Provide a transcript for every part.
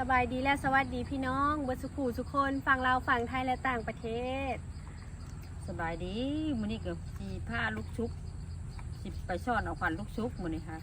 สบายดีและสวัสดีพี่น้องบนสุขูทุกคนฟังเราวฟังไทยและต่างประเทศ สบายดีมื้อนี้ก็สิผ้าลูกชุบสิไปซ่อนเอาขวัญลูกชุบมื้อนี้ค่ะ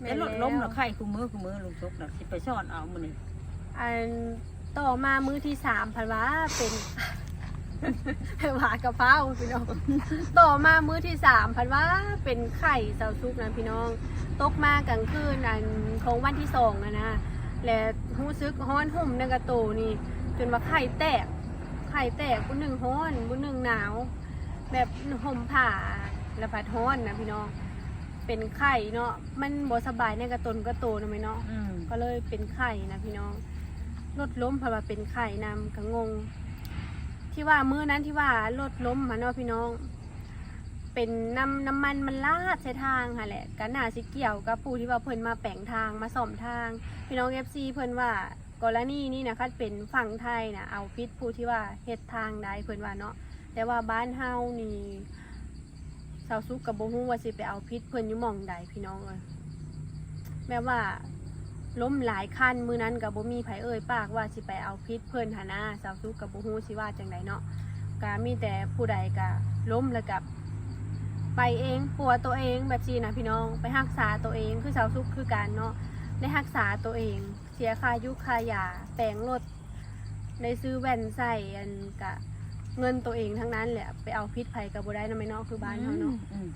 แม่แต่นรถแล้วล้มแล้วไข้คุมือคุมือลูกชุบน่ะสิไปซ่อนเอามื้อนี้อันต่อมามื้อที่สามพันว่าเป็น หวากระเพราพี่น้อง ต่อมามื้อที่สามพันว่าเป็นไข่เสาซุกนะพี่น้อง ตกมากลางคืนอันของวันที่สองอะนะ และรู้สึกฮ้อนห่มในกระโตนี่ จนว่าไข่แตก ไข่แตกบุญหนึ่งฮ้อนบุญหนึ่งหนาว แบบห่มผ้าและผัดฮ้อนนะพี่น้อง เป็นไข่เนาะ มันบ่สบายในกระตนกระโตนะไหมเนาะ อืมก็เลยเป็นไข่นะพี่น้องรถล้มเพราะว่าเป็นไข่นำก็งง ที่ว่ามื้อนั้นที่ว่ารถล้มมาเนาะพี่น้อง เป็นน้ำน้ำมันมันลาดใส่ทางค่ะแหละกันนาสิเกี่ยวกับผู้ที่ว่าเพิ่นมาแปลงทางมาซ่อมทาง พี่น้อง FC เพิ่นว่ากรณีนี้นะคัดเป็นฝั่งไทยนะเอาพิษผู้ที่ว่าเฮ็ดทางใดเพิ่นว่าเนาะแต่ว่าบ้านเฮานี่สาวสุกกับบ่ฮู้ว่าสิไปเอาพิษเพิ่นอยู่หม่องใดพี่น้องเอ้ยแม้ว่าล้มหลายคันมือนั้นกับบ่มีไผเอ่ยปากว่าสิไปเอาพิษเพิ่นหาหน้าสาวซุกกับบ่ฮู้สิว่าจังไดเนาะก็มีแต่ผู้ใดก็ล้มแล้วกับ ไปเองปัวตัวเองแบบจีนะพี่น้องไปรักษาตัวเองคือสาวซุกคือการเนาะได้รักษาตัวเอง เสียค่ายุค่ายาแปลงรถได้ซื้อแว่นใส่อันกะเงินตัวเองทั้งนั้นแหละไปเอาพิษไผกับบ่ได้นำไม่เนาะคือบ้านเฮาเนาะอืม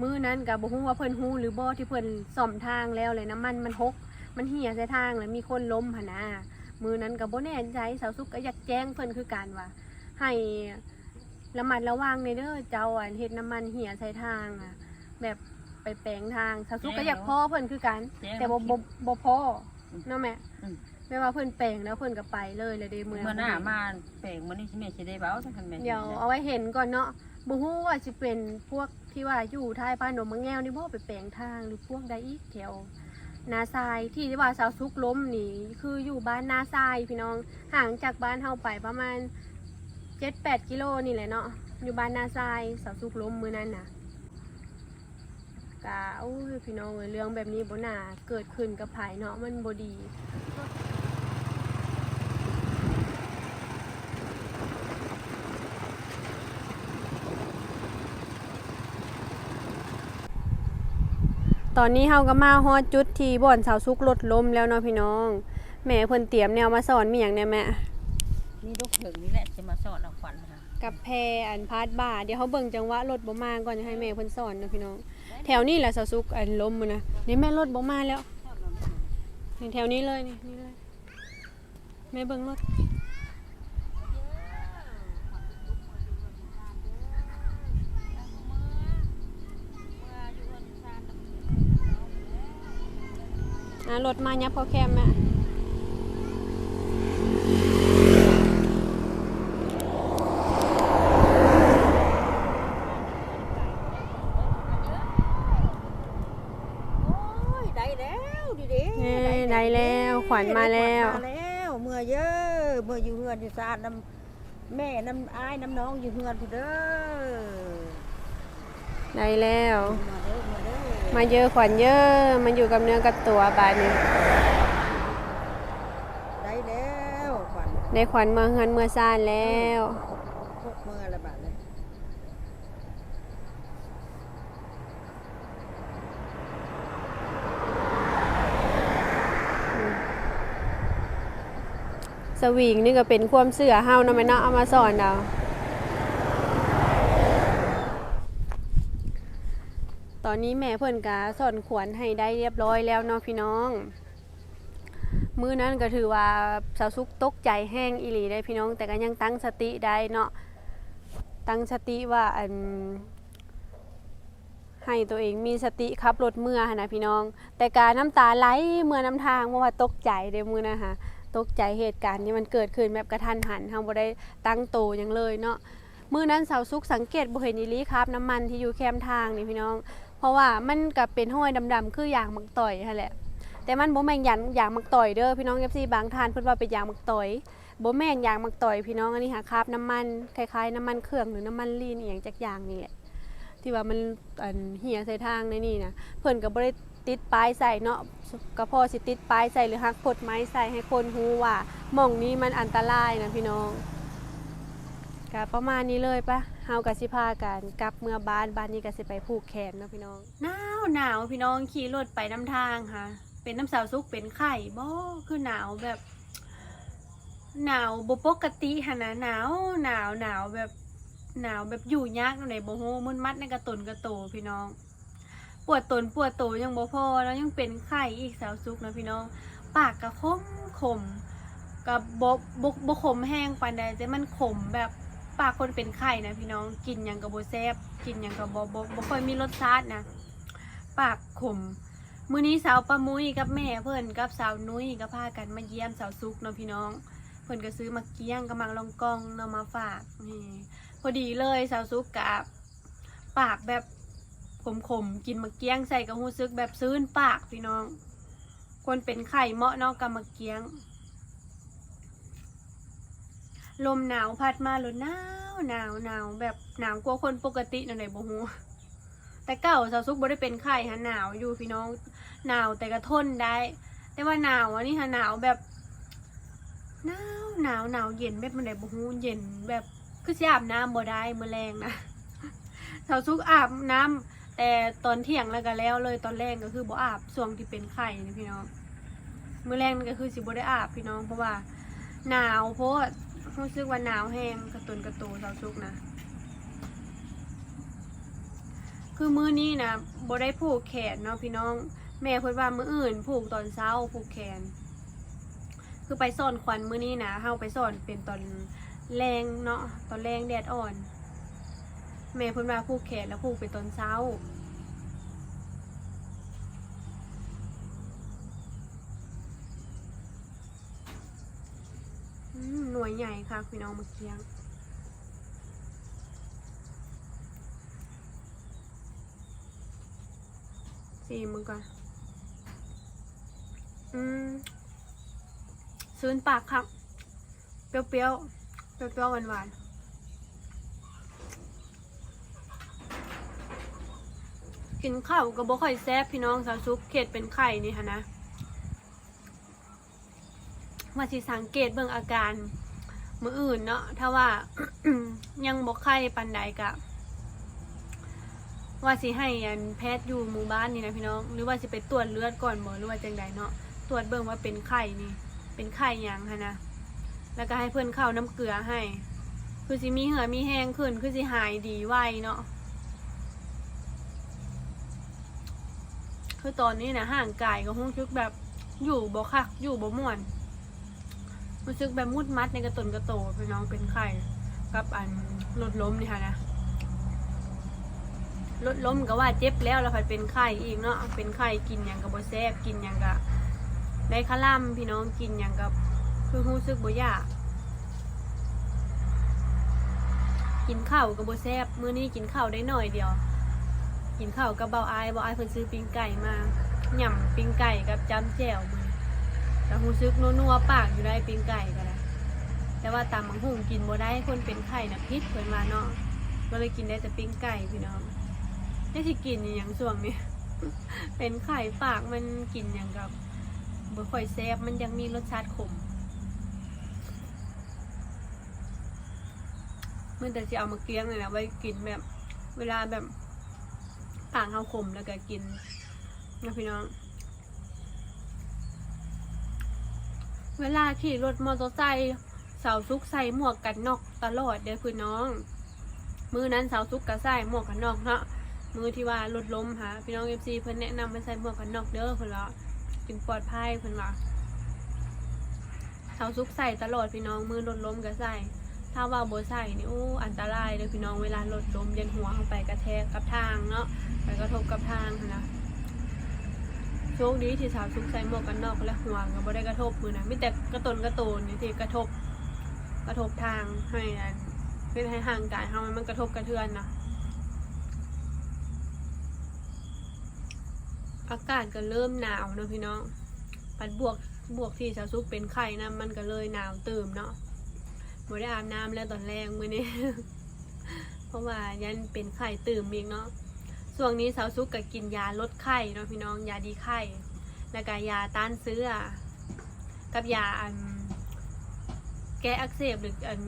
มื้อนั้นก็บ่ฮู้ว่าเพิ่นฮู้หรือบ่ที่เพิ่นซ่อมทางแล้วเลยน้ำมันมันหก มันเหี่ยใส่ทางแล้วมีคนล้มหนนะมือนั้นก็บ่แน่ใจสาวสุกก็อยากแจ้งเพิ่นคือกันว่าให้ ระมัดระวังในเด้อเจ้าอันเฮ็ดน้ำมันเหี่ยใส่ทางอะ แบบไปแปลงทางสาวสุกก็อยากพ่อเพิ่นคือกันแจ้งแต่บ่บ่บ่พอเนาะแม่อืมแม่ว่าเพิ่นแปลงแล้วเพิ่นก็ไปเลยเลยเด้มื้อเมื่อหน้ามาแปลงมื้อนี้สิแม่สิได้เว้าจังคั่นแม่เดี๋ยวเอาไว้เห็นก่อนเนาะบ่ฮู้ว่าสิเป็นพวกที่ว่าอยู่ท้ายพานหนมมะแง้วนี่บ่ไปแปลงทางหรือพวกใดอีกแถวนาทรายที่ว่าสาวซุกล้มนี่คืออยู่บ้านนาทรายพี่น้องห่างจากบ้านเฮาไปประมาณ เจ็ดแปดกิโลนี่แหละเนาะอยู่บ้านนาทรายสาวซุกล้มมือนั้นน่ะกะโอ้ยพี่น้องเอ้ยเรื่องแบบนี้บ่น่าเกิดขึ้นกับไผเนาะมันบดีตอนนี้เฮาก็มาฮอดจุดที่บ่อนสาวซุกรถล้มแล้วเนาะพี่น้อง แม่เพิ่นเตรียมแนวมาสอนมีหยังเนี่ยแม่ นี่ลูกถึงนี่แหละสิมาซ่อนเอาขวัญค่ะกับแพรอันพาดบ่าเดี๋ยวเขาเบิ่งจังหวะรถบ่มาก่อนจะให้แม่เพิ่นสอนเนาะพี่น้อง แถวนี้แหละสาวซุกอันล้มมื้อนะนี่แม่รถบ่มาแล้วนี่แถวนี้เลยนี่นี่เลยแม่เบิ่งรถอะรถมายับพอแคมแม่ โอ้ยได้แล้วดิเด้ นี่ได้แล้ วขวัญมาแล้ว มาแล้วเมื่อเยอะเมื่ออยู่เฮือนอยู่ซานน้ำแม่น้ำอ้ายน้ำน้องอยู่เฮือนพุ่นเด้อได้แล้ว มาเด้อมาเด้อมาเยอะขวัญเยอะมันอยู่กับเนื้อกับตัวบาดนี้ได้แล้วขวัญได้ขวัญเมื่อเฮือนเมื่อซ่านแล้วพวกเมื่อละบาทเลย ส วิงนี่ก็เป็นความเสื่อเฮานะแม่เนาะเอามาสอนเราตอนนี้แม่เพิ่นกาสอนขวัญให้ได้เรียบร้อยแล้วเนาะพี่น้อง มื้อนั้นก็ถือว่าสาวสุกตกใจแห้งอีหลีได้พี่น้อง แต่ก็ยังตั้งสติได้เนาะตั้งสติว่าอันให้ตัวเองมีสติขับรถเมื่อนนะพี่น้อง แต่การน้ำตาไหลเมื่อน้ำทางเพราะว่าตกใจเด้มือนะคะ ตกใจเหตุการณ์ที่มันเกิดขึ้นแบบกระทันหันเฮาบ่ได้ตั้งโตวหยังเลยเนาะมือนั้นสาวสุกสังเกตบ่เห็นอีลีครับน้ำมันที่อยู่แคมทางนี่พี่น้อง เพราะว่ามันก็เป็นห้อยดำๆคืออย่างมักต่อยนั่นแหละ แต่มันบ่แม่นยางยางมักต่อยเด้อพี่น้อง FC บางทานเพิ่นว่าเป็นยางมักต่อยบ่แม่นยางมักต่อยพี่น้องอันนี้หาคราบน้ำมันคล้ายๆน้ำมันเครื่องหรือน้ำมันลีนอีหยังจักอย่างนี่แหละที่ว่ามันอันเหี่ยใส่ทางในนี่นะเพิ่นก็บ่ได้ ติดป้ายใส่เนาะก็พอสิติดป้ายใส่หรือหักพดไม้ใส่ให้คนฮู้ว่าหม่องนี้มันอันตรายนะพี่น้องก็ประมาณนี้เลยปะเฮากับสิพากันกลับเมื่อบ้านบ้านนี้ก็สิไปผูกแขนเนาะพี่น้องหนาวหนาวพี่น้องขี่รถไปน้ำทางค่ะ เป็นน้ำสาวซุกเป็นไข่บ่คือหนาวแบบ หนาวบ่ปกติหั่นะหนาวหนาวหนาวแบบหนาวแบบอยู่ยากในโบ่ฮู้มึนมัดในกระตุนกระโตพี่น้อง ปวดตนปวดโตยังบ่พอแล้วยังเป็นไข้อีกสาวซุกนะพี่น้อง ปากก็คมขมกับบ่บ่บ่ขมแห้งปานใดแต่มันขมแบบปากคนเป็นไข้นะพี่น้องกินยังก็บ่แซบกินยังก็บ่บ่บ่ค่อยมีรสชาตินะ ปากขมมื้อนี้สาวปะมุ้ยกับแม่เพิ่อนกับสาวนุ้ยก็พากันมาเยี่ยมสาวซุกเนาะพี่น้อง เพิ่อนก็ซื้อมาเกี้ยงกับมังลองกองเนาะมาฝากนี่พอดีเลยสาวซุกกับปากแบบ ขมๆ กินมาเกี้ยงใส่กับหูซึกแบบซื้นปากพี่น้อง คนเป็นไข่เหมาะเนาะกับมาเกี้ยง ลมหนาวพัดมาเลยหนาวหนาวหนาวแบบหนาวกว่าคนปกติเนาะไหนบ่ฮู้แต่เก่าสาวซุกบ่ได้เป็นไข่ฮะหนาวอยู่พี่น้องหนาวแต่ก็ทนได้ แต่ว่าหนาวอันนี้ฮะหนาวแบบหนาวหนาวหนาวเย็นแบบมันไหนบ่ฮู้เย็นแบบคือสิอาบน้ำบ่ได้มื้อแรงนะสาวซุกอาบน้ำ แต่ตอนเที่ยงแล้วก็แล้วเลยตอนแรกก็คือบ่อาบช่วงที่เป็นไข้นี่พี่น้องมื้อแรงก็คือสิบ่ได้อาบพี่น้องเพราะว่า หนาวโพดรู้สึกว่าหนาวแห้งกระตุนกระตูสาวซุกนะ คือมื้อนี้นะบ่ได้ผูกแขนเนาะพี่น้อง แม่เพิ่นว่ามื้ออื่นผูกตอนเช้าผูกแขน คือไปสอนควันมื้อนี้นะเฮาไปสอนเป็นตอนแรงเนาะตอนแรงแดดอ่อน แม่เพิ่นว่าผูกแขนแล้วผูกไปตอนเช้า หน่วยใหญ่ค่ะพี่น้องเมื่อกี้สี่มือก่อน อืมซื้นปากครับ เปรี้ยวๆ เปรี้ยวๆหวานๆ กินข้าวก็บ่ค่อยแซ่บพี่น้องสาวซุปเขตเป็นไข่นี่ฮะนะว่าสิสังเกตเบิ่งอาการมืออื่นเนาะถ้าว่า ยังบ่ไข้ปันใดกะ ว่าสิให้อันแพทย์อยู่หมู่บ้านนี่นะพี่น้อง หรือว่าสิไปตรวจเลือดก่อนบ่หรือว่าจังใดเนาะตรวจเบิ่งว่าเป็นไข้นี่ เป็นไข้ยังฮะนะแล้วก็ให้เพื่อนเข้าน้ำเกลือให้ คือสิมีเหือมีแห้งขึ้นคือสิหายดีไวเนาะ คือตอนนี้นะห่างกายก็รู้สึกแบบอยู่บ่คักอยู่บ่ม่วนรู้สึกแบบมุดมัดในกระตุนกระโตพี่น้องเป็นไข้กับอันลดล้มนี่ค่ะนะลดล้มก็ว่าเจ็บแล้วแล้วผัดเป็นไข้อีกเนาะเป็นไข้กินอย่างกับบ่แซ่บกินอย่างกับได้คาล่ำพี่น้องกินอย่างกับคือรู้สึกบ่ยากกินข้าวกับบ่แซ่บมื้อนี้กินข้าวได้หน่อยเดียว กินข้าวกับเบาอายเบาอายเพิ่นซื้อปิ้งไก่มาหย่ำปิ้งไก่กับจ้ำแจ่วมือแต่หูซึกนัวๆปากอยู่ได้ปิ้งไก่ก็ได้แต่ว่าตามมังหุงกินบ่ได้คนเป็นไข้นะพิษเพิ่นว่าเนาะก็เลยกินได้แต่ปิ้งไก่พี่น้องได้ที่กินอย่างส่วงนี้เป็นไข่ปากมันกินอย่างกับบ่ค่อยแซ่บมันยังมีรสชาติขมมันแต่สิเอามาเกลี้ยงเลยนะไว้กินแบบ เวลาแบบ ปากเฮาขมแล้วก็กินนะพี่น้อง เวลาขี่รถมอเตอร์ไซค์สาวซุกใส่หมวกกันน็อกตลอดเด้อพี่น้อง มือนั้นสาวซุกก็ใส่หมวกกันน็อกเนาะมือที่ว่ารถล้มค่ะพี่น้องเอฟซีเพิ่นแนะนำให้ใส่หมวกกันน็อกเด้อเพิ่นว่าจึงปลอดภัยเพิ่นว่าสาวซุกใส่ตลอดพี่น้องมือรถล้มก็ใส่ถ้าว่าบ่ใส่นี่โอ้อันตรายเด้อพี่น้องเวลารถล้มยันหัวเข้าไปกระแทกกับทางเนาะ ไปกระทบกับทางนะโชคดีที่สาวซุกใส่หมวกกันนอกและหัวงก็บ่ได้กระทบมือนะไมีแต่กระตนกระโตนนี่ที่กระทบ กระทบทางให้อันเป็นให้ห่างกายเฮามันกระทบกระเทือนนะอากาศก็เริ่มหนาวนะพี่น้องปัดบวกบวกที่สาวซุกเป็นไข้นะมันก็เลยหนาวเติมเนาะบ่ได้อาบน้ำแล้วตอนแรกมื้อนี้ เพราะว่ายันเป็นไข้ตื่มอีกเนาะ ช่วงนี้สาวซุกก็กินยาลดไข้เนาะพี่น้องยาดีไข้แล้วก็ยาต้านเสื้อ กับยาอันแก้อักเสบหรืออัน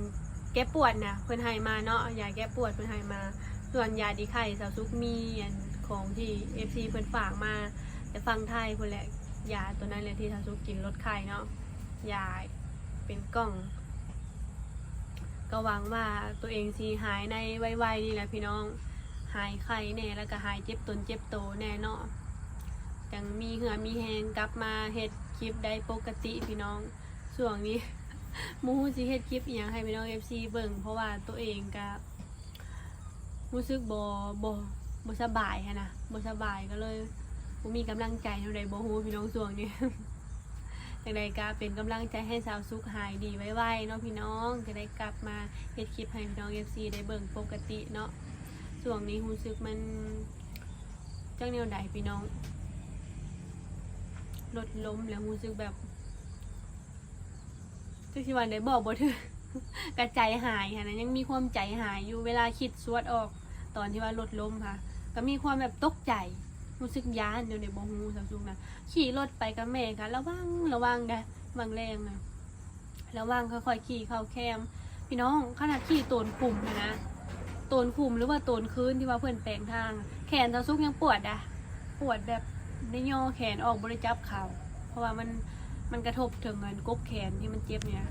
แก้ปวดนะเพิ่อนให้มาเนาะยาแก้ปวดเพิ่อนให้มา ส่วนยาดีไข้สาวซุกมีอันของที่ FC เพิ่อนฝากมาแต่ฟังไทยเพิ่นแหละยาตัวนั้นแหละที่สาวซุกกินลดไข้เนาะยาเป็นกล่องก็หวังว่าตัวเองสิหายในไวๆนี่แหละพี่น้อง หายไข้แน่แล้วก็หายเจ็บตนเจ็บโตแน่เนาะจังมีเหือมีแหงกลับมาเฮ็ดคลิปได้ปกติพี่น้องช่วงนี้มูสิเฮ็ดคลิปอหย่างให้พี่น้อง FC เบิ่งเพราะว่าตัวเองก็รู้สึกบ่บ่บ่สบายหั้นะบ่สบายก็เลยบ่มีกำลังใจเท่าใดบ่ฮู้พี่น้องช่วงนี้จังใดก็เป็นกำลังใจให้สาวสุขหายดีไวๆเนาะพี่น้องจะได้กลับมาเฮ็ดคลิปให้พี่น้อง FC ได้เบิ่งปกติเนาะ ช่วงนี้รู้สึกมันจังแนวใดพี่น้องลดล้มแล้วรู้สึกแบบทุกทีวันได้บอกบ่ถึงกระใจหายค่ะนะยังมีความใจหายอยู่เวลาคิดสวดออกตอนที่ว่าลดล้มค่ะ ก็มีความแบบตกใจรู้สึกย้านเดี๋ยวในบ่ฮู้สาวสุขนะขี่รถไปกับแม่กันระวังระวังได้บางแรงนะระวังค่อยๆขี่เข้าแคม พี่น้องขนาดขี่โตนคุมนะ โตนคุมหรือว่าโตนคืนที่ว่าเพื่อนแปลงทาง แขนตาซุกยังปวดอะปวดแบบได้ย่อแขนออกบริจับเข่าเพราะว่ามันมันกระทบถึงเงินกบแขนที่มันเจ็บเนี่ย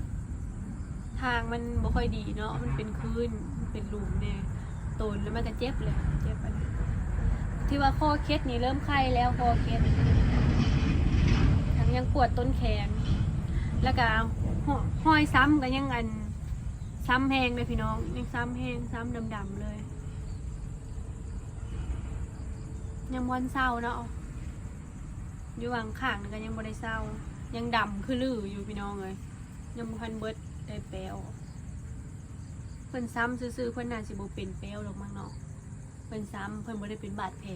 ทางมันบ่ค่อยดีเนาะมันเป็นคืนมันเป็นหลุมเนี่ยโตนแล้วมันก็เจ็บเลยเจ็บอันที่ว่าข้อเคล็ดนี่เริ่มไข้แล้วข้อเคล็ดทั้งยังปวดต้นแขน แล้วก็ห้อยซ้ำก็ยังอัน ซ้ำแหงเลยพี่น้องยังซ้ำแหงซ้ำดำๆเลยยังมวนเศร้าเนาะอยู่วังข้างๆก็ยังบ่ได้เศร้า ยังดำคือลืออยู่พี่น้องเลยยังพันเบิดได้แปลวเพิ่นซ้ำซื่อๆเพิ่นน่าสิบ่เป็นแปลวหรอกมั้งเนาะเพิ่นซ้ำเพิ่นบ่ได้เป็นบาดแผล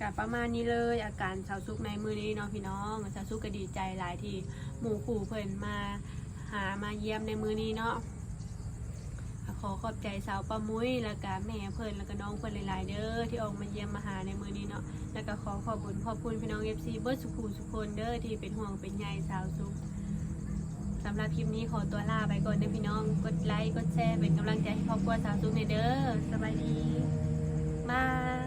กับประมาณนี้เลยอาการสาวซุกในมือนี้เนาะพี่น้องสาวซุกก็ดีใจหลายที่ หมู่ขู่เพิ่นมาหามาเยี่ยมในมือนี้เนาะขอขอบใจสาวป้ามุ้ยแล้วก็แม่เพิ่นแล้วก็น้องเพิ่นหลายๆเด้อที่ออกมาเยี่ยมมาหาในมือนี้เนาะแล้วก็ขอขอบคุณขอบคุณพี่น้อง FC เบิร์ดสุขุสุคนเด้อที่เป็นห่วงเป็นใยสาวซุกสำหรับคลิปนี้ขอตัวลาไปก่อนเด้อพี่น้องกดไลค์กดแชร์เป็นกำลังใจให้ครอบครัวสาวซุกในเด้อสบายดีบาย